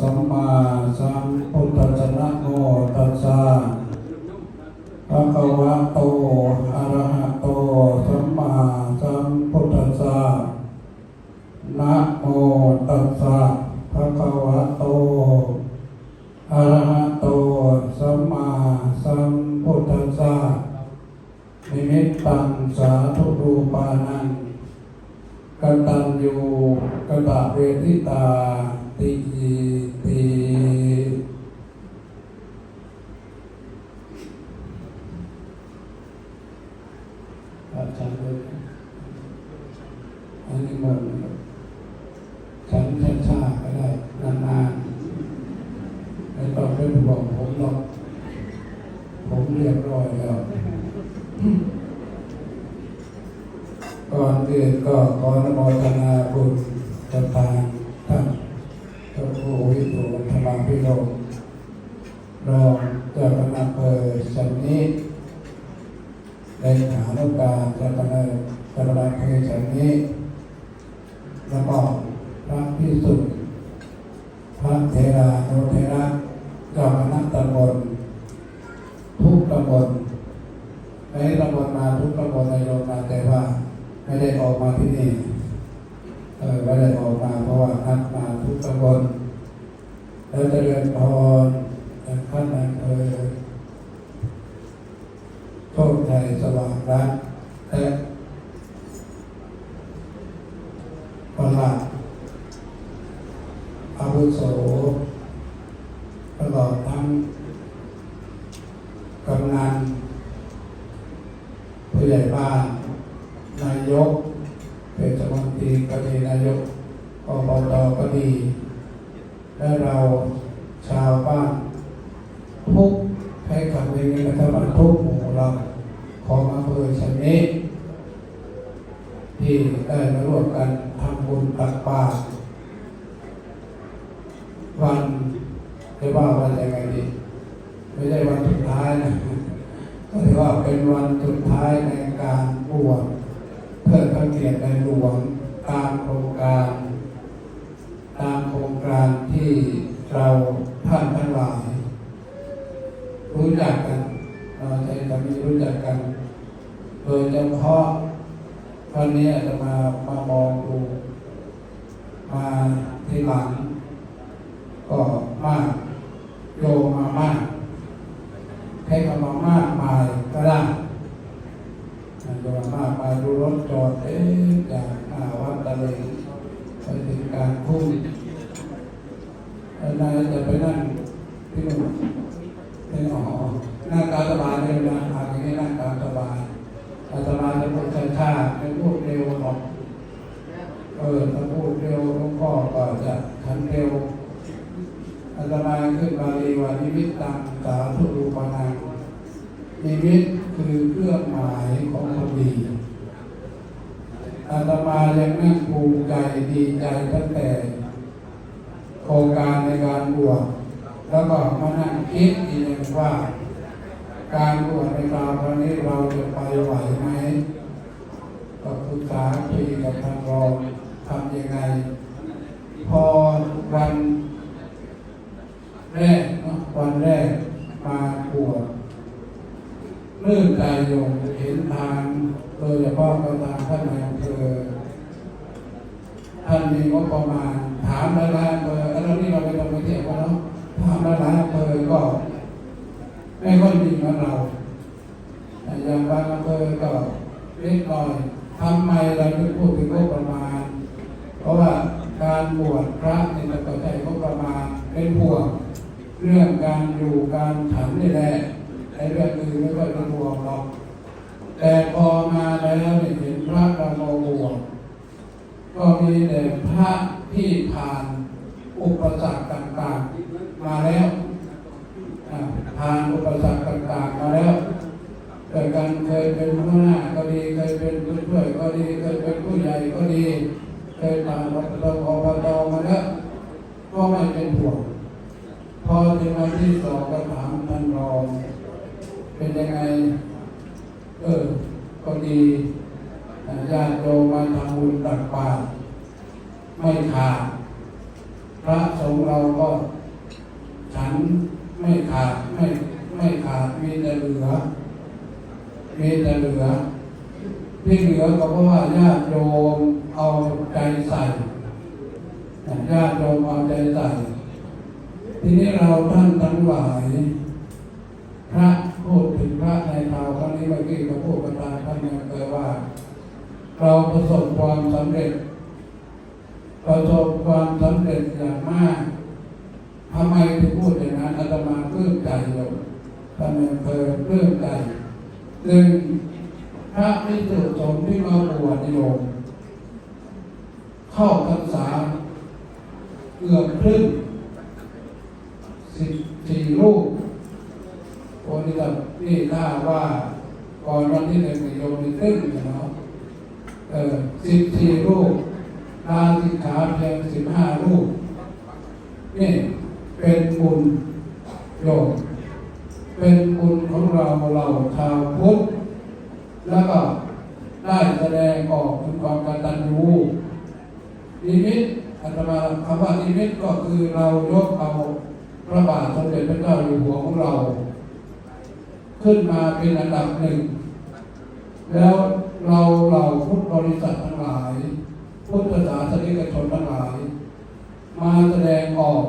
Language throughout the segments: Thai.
สัมมาสัมพุทธัสสะนะโมตัสสะภะคะวะโต ไม่ต้องเป็นห่วงผมหรอกผมเรียบร้อยแล้ว ก่อนอื่นก็ขอนุโมทนาบุญกับทางท่านพระครูวิทูลธรรมพิโรมรองเจ้าคณะอำเภอชันนี้ในฐานุการเจ้าคณะเจ้าคณะเภอชันนี้ แล้วก็พระพิสุทธิ์พระเทราโนเทระเจ้าคณะตำบลทุกตำบล ในตำบลมาทุกตำบลในโรงงานแต่ว่า ไม่ได้ออกมาที่นี่เออไม่ได้ออกมาเพราะว่านัดมาทุกตำบลแล้วเจะเรียนพรจากท่านนายอำเภอโชค ชัยสว่างรัตน์และประหลัดอาวุโสตลอดทั้งกำนัน ผู้ใหญ่บ้าน นายกเป็นสมนตรีก็ดีนายกอบตก็ดี และเราชาวบ้านทุกให้คำนี้นะครับว่าทุกหมู่เราของอำเภอชันนี้ ที่ได้มาร่วมกันทำบุญตักบาตรวันเรียกว่าวันยังไงดี ไม่ใช่วันสุดท้ายนะ ก็ถือว่า เป็นวันสุดท้ายในการบวชเพื่อพระเกียรติในหลวงตามโครงการ ตามโครงการที่เราท่านทั้งหลาย รู้จักกันเราใช้คำนี้รู้จักกัน โดยเฉพาะวันนี้จจะมามามองดูมาที่หลัง ก็มากโยมมามาก ให้คำมามากมายก็ได้อาจจะมามากมายดูรถจอดเอ๊ะจากหน้าวัดตะเลงไปถึงการคุ้มนายจะไปนั่งที่นู่นที่หอนั่งการสบายเลยนะอาจจะไม่นั่งการสบายการสบายจะพูดช้าๆไม่พูดเร็วหรอกเออถ้าพูดเร็วหลวงพ่อก็จะขันเร็วอาตมาขึ้นบาลีว่านิมิตตังสาธุรูปนัง นิมิตคือเครื่องหมายของคนดีอาตมายังนั่งภูมิใจดีใจตั้งแต่โครงการในการบวชแล้วก็มานั่งคิดอีกอย่งว่า การบวชในคราวครั้งนี้เราจะไปไหวไหมก็ปรึกษาคุยกับทางรองทำยังไง พอวันแรกเนาะวันแรกมาบวช เลื่อนใจโยมเห็นทางโดยเฉพาะก็ทางท่านนายอำเภอท่านมีงบประมาณถามหลายๆอำเภอแล้วนี่เราไปลงไปเที่ยวกันเนาะถามหลายๆอำเภอก็ ไม่ค่อยมีเหมือนเราแต่อย่างบางอำเภอก็เล็กน้อยทำไมเราไม่พูดถึงงบประมาณ เพราะว่าการบวชพระในตระใจงบประมาณเป็นห่วงเรื่องการอยู่การฉันนี่แหละไอ้เรื่องอื่นไม่ค่อยเป็นห่วงหรอก แต่พอมาแล้วเนี่ยเห็นพระเรามาบวชก็มีแต่พระที่ผ่านอุปสรรคต่างๆมาแล้วอ่าผ่านอุปสรรคต่างๆมาแล้วเกิดการเคยเป็นหัวหน้าก็ดีเคยเป็นผู้ช่วยก็ดีเคยเป็นผู้ใหญ่ก็ดี เคยผ่านอบตอบตมาแล้วก็ไม่เป็นห่วง พอถึงวันที่สองก็ถามท่านรอง เป็นยังไง เออ ก็ดีอ่าญาติโยมมาทำบุญตักบาตรไม่ขาด พระสงฆ์เราก็ ฉันไม่ขาดไม่ไม่ขาดมีแต่เหลือ มีแต่เหลือ ที่เหลือก็เพราะว่าญาติโยมเอาใจใส่ญาติโยมเอาใจใส่ ทีนี้เราท่านทั้งหลาย พระพูดถึงพระในคราวครั้งนี้เมื่อกี้ก็พูดกันตามท่านเนี่ยเคยว่า เราประสบความสำเร็จ ประสบความสำเร็จอย่างมากทำ ไมพูดอย่างนั้นอาตมาเพิ่มใจโยมท่านอำเภอปลื้มใจหนึ่งพระนิสุสมที่มาบวชโยมเข้าพรรษาเกือบครึ่งสิบสี่รูปโอ้นี่ก็นี่ถ้าว่าก่อนวันที่หนึ่งโยมมีครึ่งเนาะเออสิบสี่รูปลาสิกขาเพียงสิบห้ารูป นี่เป็นบุญโยม เป็นบุญของเราเราชาวพุทธ แล้วก็ได้แสดงออกถึงความกตัญญูนิมิตอาตมาคำว่านิมิตก็ คือเรายกเอาพระบาทสมเด็จพระเจ้าอยู่หัวของเรา ขึ้นมาเป็นอันดับหนึ่ง แล้วเราเราพุทธบริษัททั้งหลาย พุทธศาสนิกชนทั้งหลาย มาแสดงออก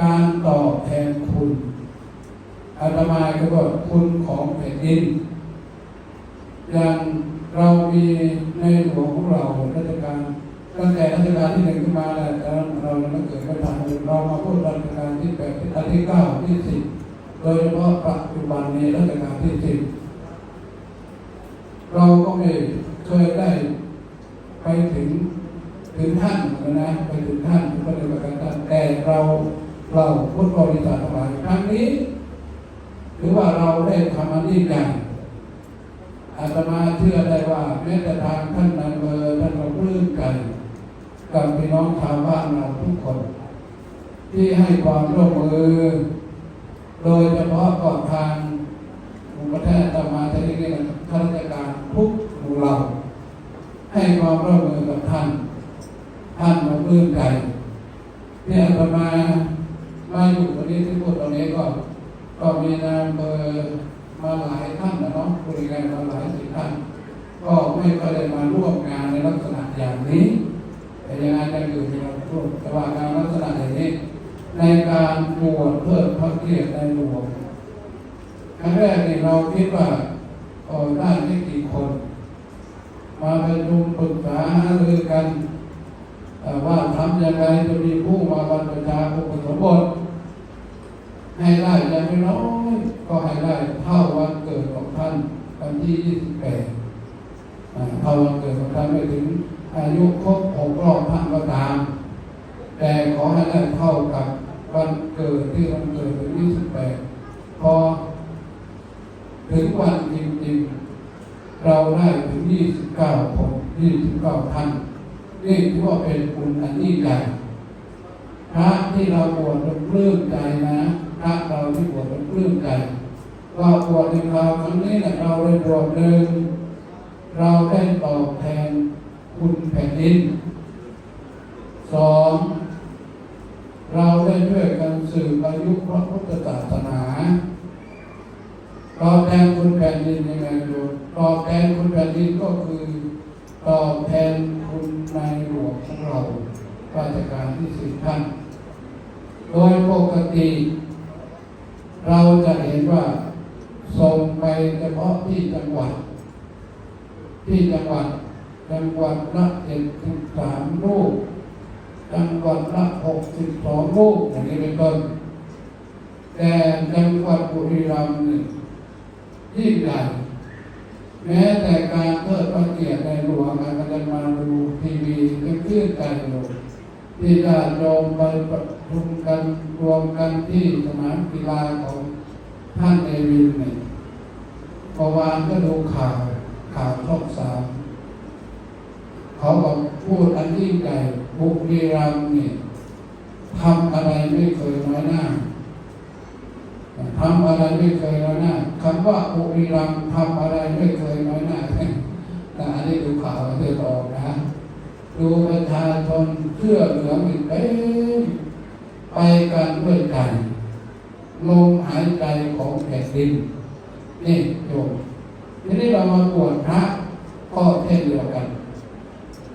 การตอบแทนคุณอาตมาก็บอกคุณของแผ่นดินอย่างเรามีในหลวงของเราราชการ ตั้งแต่รัชกาลที่หนึ่งขึ้นมาแล้วเราเราเกิดไม่ทันเรามาพูดรัชกาลที่แปดที่เก้าที่สิบโดยเฉพาะปัจจุบันนี้รัชกาลที่สิบเราก็ไม่เคยได้ไปถึงถึงท่านนะไปถึงท่านก็เลยประกาศท่านแต่เราเราพุทธบริษัททั้งหลายครั้งนี้หรือว่าเราได้ทำอันนี้อย่างอาตมาเชื่อได้ว่าแม้แต่ทางท่านนายอำเภอท่านเราปลื้มใจ กับพี่น้องชาวบ้านเราทุกคน ที่ให้ความร่วมมือ โดยเฉพาะก่อนทางหมู่ประเทศอาตมาจะเรียกข้าราชการทุกหมู่เหล่าให้ความร่วมมือกับท่าน ท่านเราปลื้มใจที่อาตมามาอยู่ตรงนี้ที่พูดตรงนี้ก็ ก็มีนายอำเภอมาหลายท่านนะเนาะบริการมาหลายสิบท่าน ก็ไม่ก็ได้มาร่วมงานในลักษณะอย่างนี้ แต่ยังไงจะอยู่ที่เราพูดแต่ ว่างานลักษณะอย่างนี้ ในการบวชเพื่อพระเกียรติในหลวงครั้งแรกนี่เราคิดว่าเออได้ไม่กี่คน มาประชุมปรึกษาหารือกันว่าทำยังไงจะมีผู้มาบรรพชาอุปสมบทให้ได้อย่างน้อยก็ให้ได้เท่าวันเกิดของท่านวันที่ 28เท่าวันเกิดของท่านไม่ถึงอายุครบหกรอบท่านก็ตาม แต่ขอให้ได้เท่ากับวันเกิดที่วันเกิดวันที่28พอถึงวันจริงๆ เราได้ถึง29คน29ท่านนี่ถือว่าเป็นบุญอันยิ่งใหญ่พระที่เราบวชเราปลื้มใจนะพระเราที่บวชเราปลื้มใจเราบวชในคราวครั้งนี้เนี่ยเราได้บวชหนึ่งเราได้ตอบแทนคุณแผ่นดินสอง เราได้ช่วยกันสืบอายุพระพุทธศาสนาตอบแทนคุณแผ่นดินยังไงโยมตอบแทนคุณแผ่นดินก็คือตอบแทนคุณในหลวงของเราราชการที่สิบท่านโดยปกติ เราจะเห็นว่าส่งไปเฉพาะที่จังหวัด ที่จังหวัดจังหวัดละเจ็ดสิบสามลูก จังหวัดละหกสิบสองลูกอย่างนี้เป็นต้น แต่จังหวัดบุรีรัมย์นี่ยิ่งใหญ่แม้แต่การเทิดพระเกียรติในหลวงอาจจะมาดูทีวีก็เพื่อนใจอยู่ที่ญาติโยมไปประชุมกันรวมกันที่สนามกีฬาของท่านเอวินเนี่เมื่อวานก็ดูข่าวข่าวช่องสามเขาบอกพูดอันยิ่งใหญ่ บุรีรัมย์เนี่ยทำอะไรไม่เคยน้อยหน้าทำอะไรไม่เคยน้อยหน้าคำว่าบุรีรัมย์ทำอะไรไม่เคยน้อยหน้าแต่อันนี้ดูข่าวเธอบอกนะดูประชาชนเสื้อเหลืองอีกเต็มไปกันด้วยกันลมหายใจของแผ่นดินนี่โยมทีนี้เรามาบวชพระก็เช่นเดียวกัน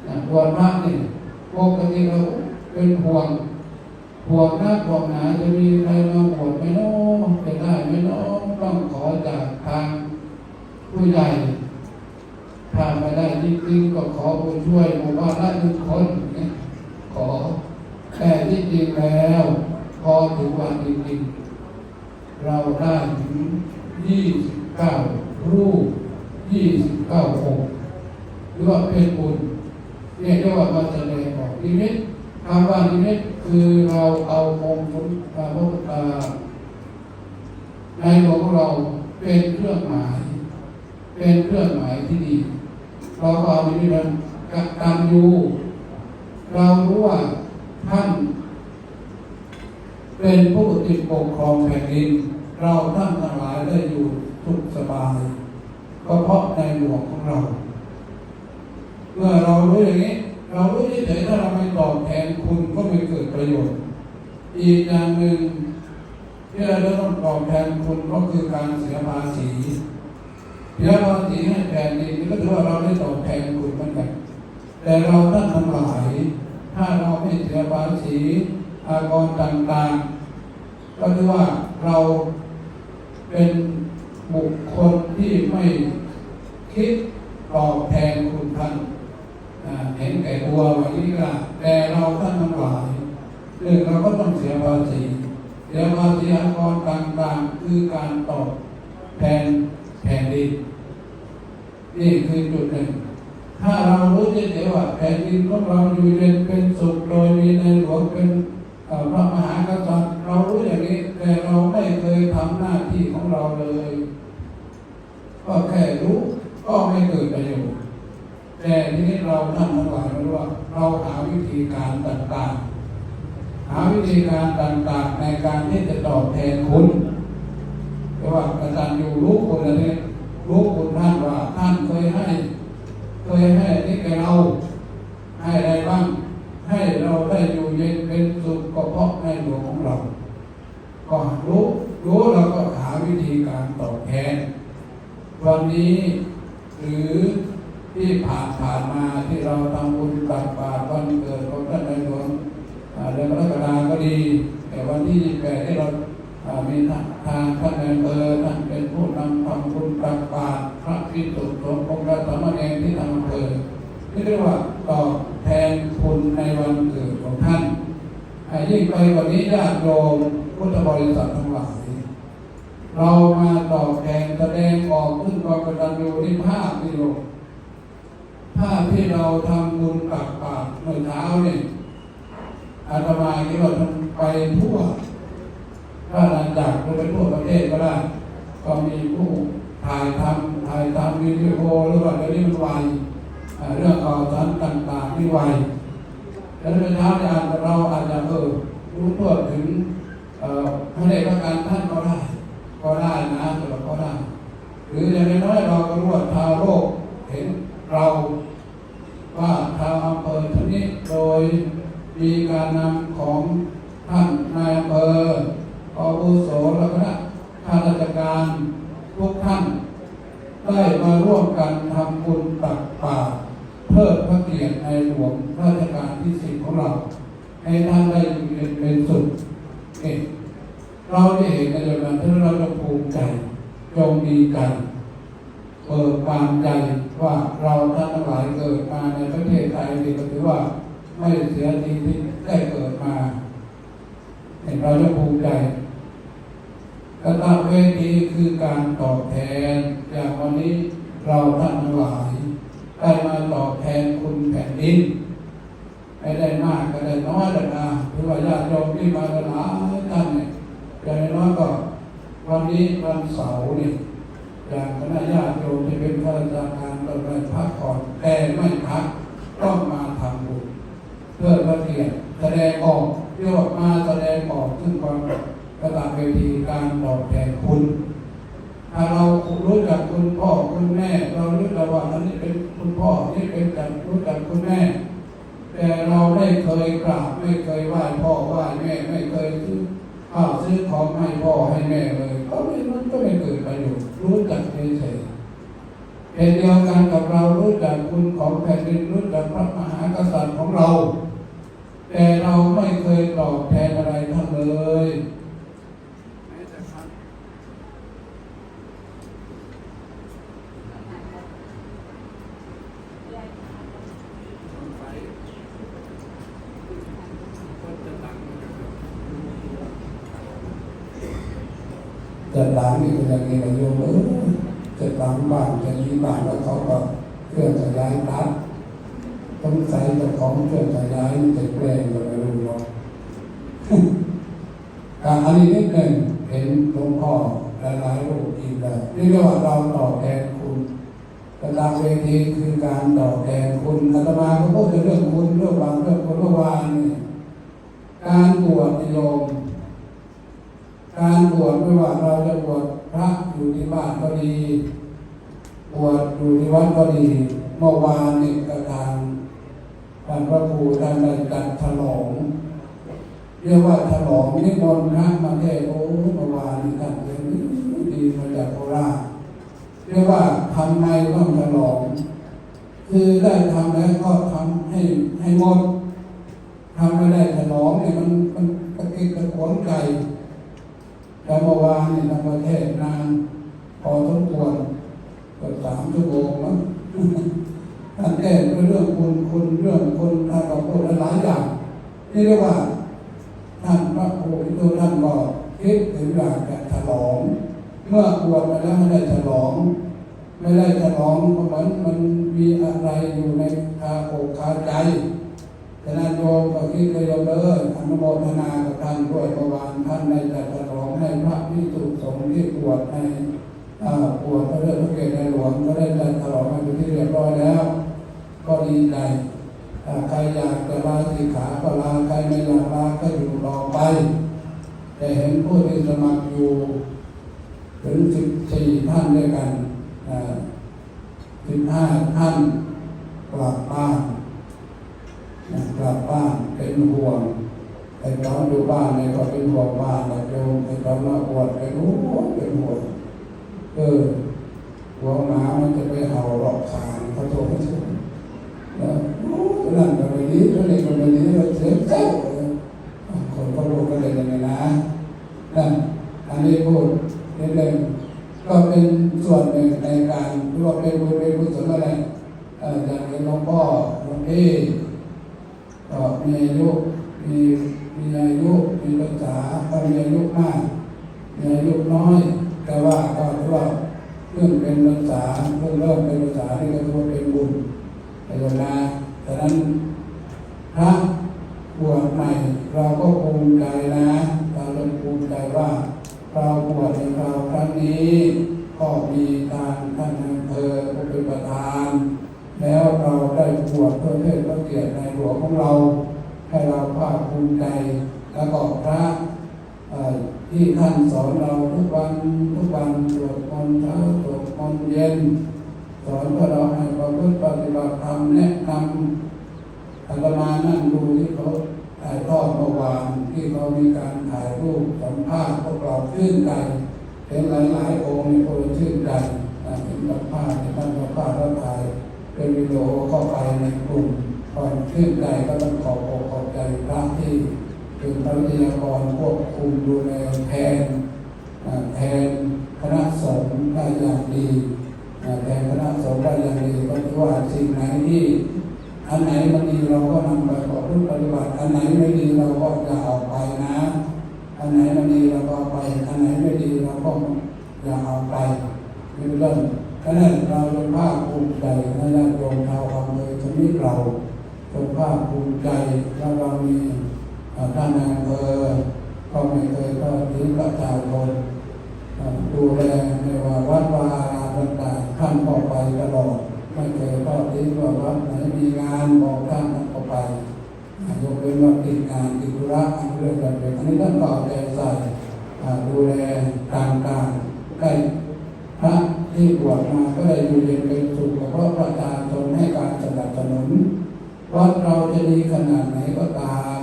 นะบวชพระนี่ ปกติเราเป็นห่วงห่วงหน้าห่วงหนาจะมีใครมาบวชไหมเน้องจะได้ไหมเน้องต้องขอจากทางผู้ใหญ่ถ้าไม่ได้จริงๆก็ขอบุญช่วยหมู่บ้านละหนึ่งคนนี่ยขอแต่ที่จริงแล้วพอถึงวันจริงๆเราได้ถึงยี่สิบเก้ารูปยี่สิบเก้าองค์หรือว่าเป็นบุญเนี่ยเรียกว่ามาแสดง ออกนิมิตคำว่านิมิตคือเราเอาองค์พุทธอ่าพระอ่าในหลวงของเราเป็นเครื่องหมาย เป็นเครื่องหมายที่ดี เราก็เอานิมิตนั้นกับตามอยู่เรารู้ว่าท่าน เป็นผู้ติดปกครองแผ่นดิน เราท่านทั้งหลายได้อยู่สุขสบายก็เพราะในหลวงของเรา เมื่อเรารู้อย่างนี้ เรารู้เฉยๆถ้าเราไม่ตอบแทนคุณก็ไม่เกิดประโยชน์ อีกอย่างหนึ่งที่เราต้องตอบแทนคุณก็คือการเสียภาษีเสียภาษีให้แผ่นดินนี่ก็ถือว่าเราได้ตอบแทนคุณเหมือนกันแต่เราท่านทั้งหลาย ถ้าเราไม่เสียภาษีอากรต่างๆ ก็ถือว่าเราเป็นบุคคลที่ไม่คิดตอบแทนคุณท่าน เห็นแก่ตัวแบบนี้ก็แต่เราท่านทั้งหลายเรื่องเราก็ต้องเสียภาษีเสียภาษีอากรต่างๆคือการตอบแทนแผ่นดินนี่คือจุดหนึ่ง ถ้าเรารู้เฉยๆว่าแผ่นดินของเราอยู่เย็นเป็นสุขโดยมีในหลวงเป็นพระมหากษัตริย์เรารู้อย่างนี้แต่เราไม่เคยทำหน้าที่ของเราเลย ก็แค่รู้ก็ไม่เกิดประโยชน์ แต่ทีนี้เราท่านทั้งหลายรู้ว่า เราหาวิธีการต่างๆ หาวิธีการต่างๆ ในการที่จะตอบแทนคุณเพราะว่าอาจารย์อยู่รู้คุณอะไรนี้รู้คุณท่านว่าท่านเคยให้ เคยให้นี่แกเราให้อะไรบ้าง ให้เราได้อยู่เย็นเป็นสุขก็เพราะในหลวงของเรา ก็รู้รู้เราก็หาวิธีการตอบแทน วันนี้หรือ ที่ผ่านผ่านมาที่เราทำบุญตักบาตรวันเกิดของท่านในหลวงเดือนกรกฎาก็ดี แต่วันที่28ที่เรามีทางท่านในอำเภอท่านเป็นผู้นำทำบุญตักบาตรพระพิสุสงฆ์องค์พระสามเณรที่ทำอำเภอที่เรียกว่าตอบแทนคุณในวันเกิดของท่านยิ่งไปกว่านี้ญาติโยมพุทธบริษัททั้งหลายเรามาตอบแทนแสดงออกขึ้นความกตัญญูที่ภาพนี่ลง ภาพที่เราทำบุญตักบาตรเมื่อเช้าเนี่ยอาตมาคิดว่ามันไปทั่วถ้าหลังจากเราไปทั่วประเทศก็ได้ก็มีผู้ถ่ายทำถ่ายทำวิดีโอหรือว่าเดี๋ยวนี้มันไวอ่าเรื่องข่าวสารต่างๆที่ไวแล้วเมื่อเช้าเนี่ยเราอาจจะเออรู้ทั่วถึงอ่อพระเดชพระการท่านก็ได้ก็ได้นะสำหรับก็ได้ หรืออย่างน้อยเราก็รู้ว่าชาวโลกเห็น เราว่าชาวอำเภอท่นี้โดยมีการนำของท่านนายอำเภออาวุโสและคณะข้าราชการทุกท่าน ได้มาร่วมกันทำบุญตักบาตรเพิ่มพระเกียรติในหลวงราชการที่สิบของเรา ให้ท่านได้เย็นเป็นสุขเอกเราได้เห็นในเรื่องนั้นที่เราจะภูมิใจจงดีใจ เปิดบานใจว่าเราท่านทั้งหลายเกิดมาในประเทศไทยนี่ก็ถือว่าไม่เสียทีที่ได้เกิดมาเห็นเราจะภูมิใจกตเวทีคือการตอบแทน อย่างวันนี้เราท่านทั้งหลายได้มาตอบแทนคุณแผ่นดินไม่ได้มากก็ได้น้อยแต่นะหรือว่าญาติโยมที่มากันหลายท่านเนี่ยอย่างน้อยก็วันนี้วันเสาร์นี่ อย่างคณะญาติโยมที่เป็นข้าราชการต้องไปพักผ่อนแต่ไม่พักต้องมาทำบุญเพื่อพระเกียรติแสดงออกเรียกว่ามาแสดงออกซึ่งความกระตัเวทีการตอบแทนคุณถ้าเรารู้จักคุณพ่อคุณแม่ เรารู้จักว่าอันนี้เป็นคุณพ่อนี่เป็นจักรู้จักคุณแม่ แต่เราไม่เคยกราบไม่เคยไหว้พ่อไหว้แม่ไม่เคยซื้อข้าวซื้อของให้พ่อให้แม่เลยก็ไม่มันก็ไม่เกิดประโยชน์ รู้จักเฉยๆเป็นเดียวกันกับเรารู้จักคุณของแผ่นดินรู้จักพระมหากษัตริย์ของเรา แต่เราไม่เคยตอบแทนอะไรท่านเลยแม้แต่ครั้ง จะหลังนี่เป็นยังไงนะโยมเออจะหลังบ้านจะมีบ้านแล้วเขาก็เครื่องขยายรัดต้องใส่เจ้าของเครื่องขยาย มันจะแกล้งก็ไม่รู้หรอกการอันนี้นิดหนึ่งเห็นหลวงพ่อหลายๆรูปอีกแล้วนี่เรียกว่าเราตอบแทนคุณกระดางเวทีคือการตอบแทนคุณอาตมาก็พูดเรื่องคุณเรื่องบางเรื่องคนเมื่อวานนี่การบวชโยมการบวชไม่ว่าเราจะบวชพระอยู่ที่บ้านก็ดีบวชอยู่ที่วัดก็ดีเมื่อวานนี่กระท ท่านพระครูท่านได้จัดฉลองเรียกว่าฉลองนิมนต์พระมาเทศโอ้เมื่อวานนี่ท่านเป็นดีมาจากโคราชเรียกว่าทำไมต้องฉลอง คือได้ทำแล้วก็ทำให้ให้หมดทำไม่ได้ฉลองเนี่ยมันมันกระติกกระขวนไก่แล้วเมื่อวานนี่ทำประเทศนานพอสมควรเกือบสามชั่วโมงมั้ง ท่านแก้เรื่องคุณคุณเรื่องคุณท่านก็พูดหลายอย่างนี่เรียกว่าท่านพระครูพิโตท่านก็คิดถึงอยากจะฉลอง เมื่อบวชไปแล้วไม่ได้ฉลอง ไม่ได้ฉลองก็เหมือนมันมีอะไรอยู่ในคาอกคาใจฉะนั้นโยมก็คิดเลยโยมเลยอนุโมทนากับท่านด้วยเมื่อวานท่านได้จัดฉลองให้พระพิสุสงฆ์ที่บวชในอ่าบวชพระเรื่องพระเกศในหลวงก็ได้จัดฉลองมาเป็นที่เรียบร้อยแล้ว ก็ดีใจใครอยากจะลาสิขาก็ลาใครไม่อยากลาก็อยู่รอไป แต่เห็นผู้ที่สมัครอยู่ ถึงสิบสี่ท่านด้วยกันสิบห้าท่านกลับบ้านกลับบ้านเป็นห่วงไอ้ตอนอยู่บ้านเนี่ยก็เป็นห่วงบ้านนะโยมไอ้ตอนมาอวดเป็นห่วงเป็นห่วงเออหัวหมามันจะไปเห่าหลอกขางเขาโทรมา ช่วยแล้วโอ้ยนั่นก็ไม่ดีนั่นนี่ก็ไม่ดีเราเสียใจคนเขารู้ก็เลยยังไงนะนั่นอันนี้พูดนิดหนึ่งก็เป็นส่วนหนึ่งในการร่วมเป็นบุญเป็นกุศลอะไรอย่างนี้หลวงพ่อหลวงพี่ก็มีอายุมีมีอายุมีภาษาก็มีอายุมากมีอายุน้อย แต่ว่าก็ถือว่าเรื่องเป็นภาษาเรื่องเริ่มเป็นภาษาที่ก็ถือว่าเป็นบุญ แต่เวลาฉะนั้นพระบวชใหม่เราก็ภูมิใจนะเราเริ่มภูมิใจว่าเราบวชในเราครั้งนี้ก็มีทางท่านอำเภอผู้เป็นประธาน แล้วเราได้บวชเพื่อเทิดพระเกียรติในหลวงของเรา ให้เราภาคภูมิใจแล้วก็พระที่ท่านสอนเราทุกวันทุกวันสวดมนต์เช้าสวดมนต์เย็น สอนพื่อเราให้ประพฤติปฏิบัติธรรมแนะนำอาตมานั่งดูที่เขาถ่ายทอดเมื่อวานที่เขามีการถ่ายรูปสัมภาษณ์พวกเราชื่นใจเห็นหลายๆองค์ในคนชื่นใจะเห็นสัมภาษณ์ในท่านสัมภาษณ์แล้วถ่ายเป็นวิดีโอเข้าไปในกลุ่มก่อนชื่นใจก็ต้องขอบอกขอบใจพระที่เป็นพระวิทยากรควบคุมดูแลแทนแทนคณะสงฆ์ได้อย่างดี แทนคณะสงฆ์ได้อย่างดีก็ถือว่าสิ่งไหนที่อันไหนมันดีเราก็นำไปประพฤติปฏิบัติ อันไหนไม่ดีเราก็อย่าเอาไปนะ อันไหนมันดีเราก็ไป อันไหนไม่ดีเราก็อย่าเอาไปนี่เป็นเรื่องฉะนั้นเราเป็นภาคภูมิใจในญาติโยมชาวอำเภอชนิดเราเป็นภาคภูมิใจแล้วเรามีอ่าท่านนายอำเภอก็ไม่เคยก็ทิ้งประชาชนดูแลไม่ว่าวัดวาอา ต่างๆท่านก็ไปตลอดไม่เคยทอดทิ้งว่าไหนมีงานบอกท่านก็ไปยกเว้นว่าติดงานติดธุระอันเรื่องแบบนี้อันนี้ท่านก็เอาใจใส่ดูแลต่างๆได้พระที่บวชมาก็ได้อยู่เย็นเป็นสุขเพราะประชาชนให้การสนับสนุนวัดเราจะดีขนาดไหนก็ตาม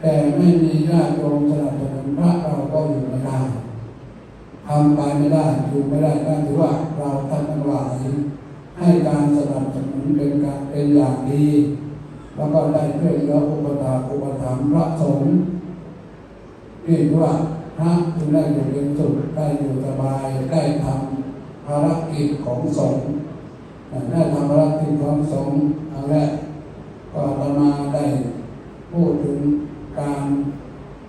แต่ไม่มีญาติโยมสนับสนุนพระเราก็อยู่ไม่ได้ ทำไปไม่ได้อยู่ไม่ได้นั่นถือว่าเราท่านทั้งหลายให้การสนับสนุนเป็นการเป็นอย่างดีแล้วก็ได้ช่วยเหลืออุปถาอุปถัมภ์พระสงฆ์ที่ว่าพระจึงได้อยู่เป็นสุขได้อยู่สบายได้ทำภารกิจของสงฆ์ได้ทำภารกิจของสงฆ์เอาละก็อาตมาได้พูดถึงการ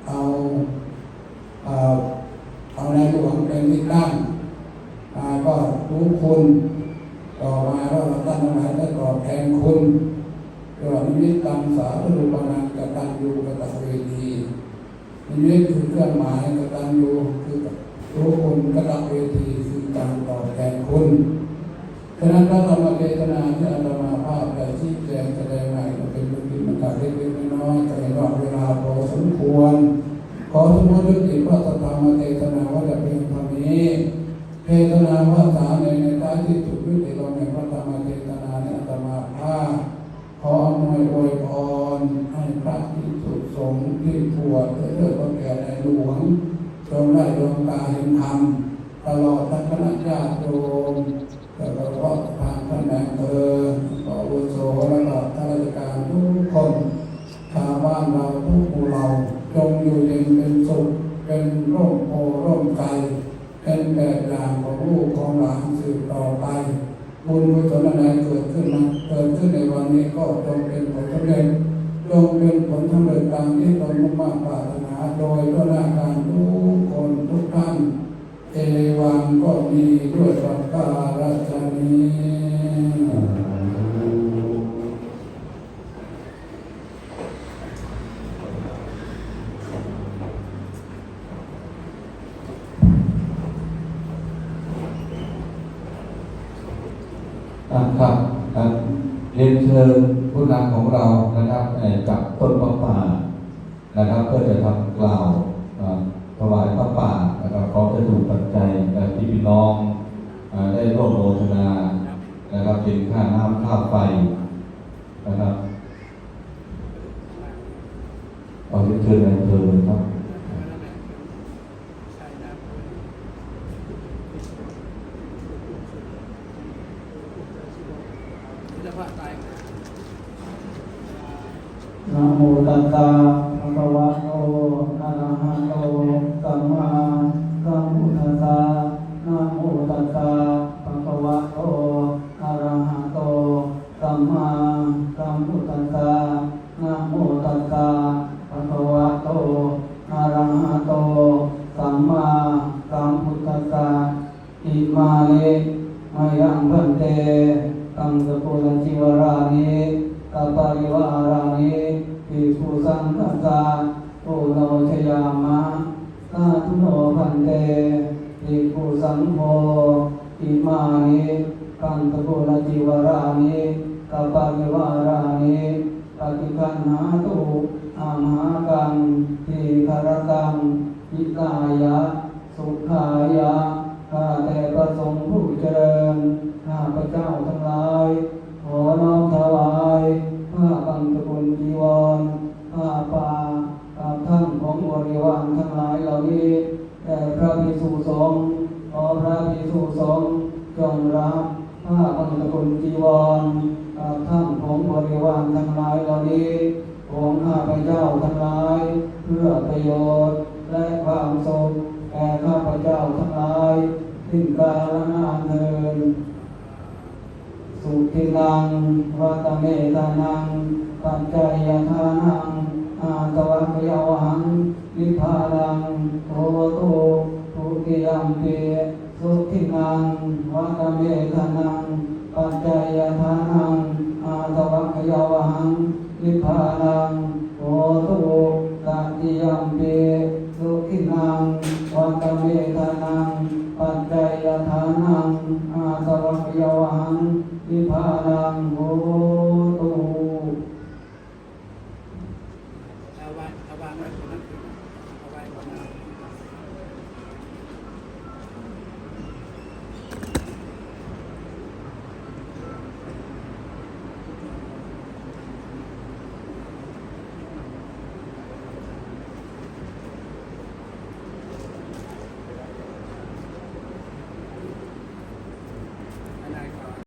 เอาเอ่อเอาในหลวงเป็นที่ตั้งอ่าก็รู้คุณ ต่อมาก็ท่านทั้งหลายได้ตอบแทนคุณเรียกว่านิมิตตังสาธุปนังกตัญญูกตเวทีนิมิตคือเครื่องหมายกตัญญูคือรู้คุณกตเวทีคือการตอบแทนคุณฉะนั้นพระธรรมเทศนาที่อาตมาภาพได้ชี้แจงแสดงใหม่ก็เป็นเรื่องที่มันกาเล็กๆน้อยๆแต่ว่าเวลาพอสมควร ขอสมมติติพระธรรมเทศนาว่าจะเป็นเท่านี้ เทศนาว่าสาในในท้ายที่สุดยุติลงในพระธรรมเทศนาในอัตมาภาพขออำนวยอวยพรให้พระที่สุดสงฆ์ ที่ปวดเพื่อเพื่อแก่ในหลวงจงได้ดวงตาเห็นธรรมตลอดทั้งคณะญาติโยมแต่ก็เพราะทางท่านแม่เออขออุโสและก็ข้าราชการทุกคนชาวบ้านเราทุกหมู่เราจงอยู่เย็นเป็นสุขเป็นร่มโพร่มใจเป็นแบบอย่างของลูกของหลานสืบต่อไปบุญกุศลอะไรเกิดขึ้นมาเกิดขึ้นในวันนี้ก็จงเป็นผลสำเร็จตามที่ตนมุ่งมั่นปรารถนาโดยพระนาการทุกคนทุกท่านเอวังก็มีด้วยประการฉนี้ครับครับครับเรียนเชิญผู้นำของเรานะครับเอ่อกับต้นพระป่า นะครับเพื่อจะทำกล่าวถวายพระป่านะครับพร้อมจะถูกปัจจัยที่พี่น้องได้ร่วมโมทนานะครับเป็นค่าน้ำค่าไฟนะครับเอาเรียนเชิญนายเภอเลยครับ นะโมตัสสะภะคะวะโตอะระหะโต สั ข้าแต่ประสงค์ผู้เจริญข้าพระเจ้าทั้งหลาย กเมธนังปัจจยทานังอาตวัคยาวังนิพพานังโอตุตติยมเปสุขินังวัตเมธนังปัจจยทานังอาตวัคยาวังนิพพานังโอ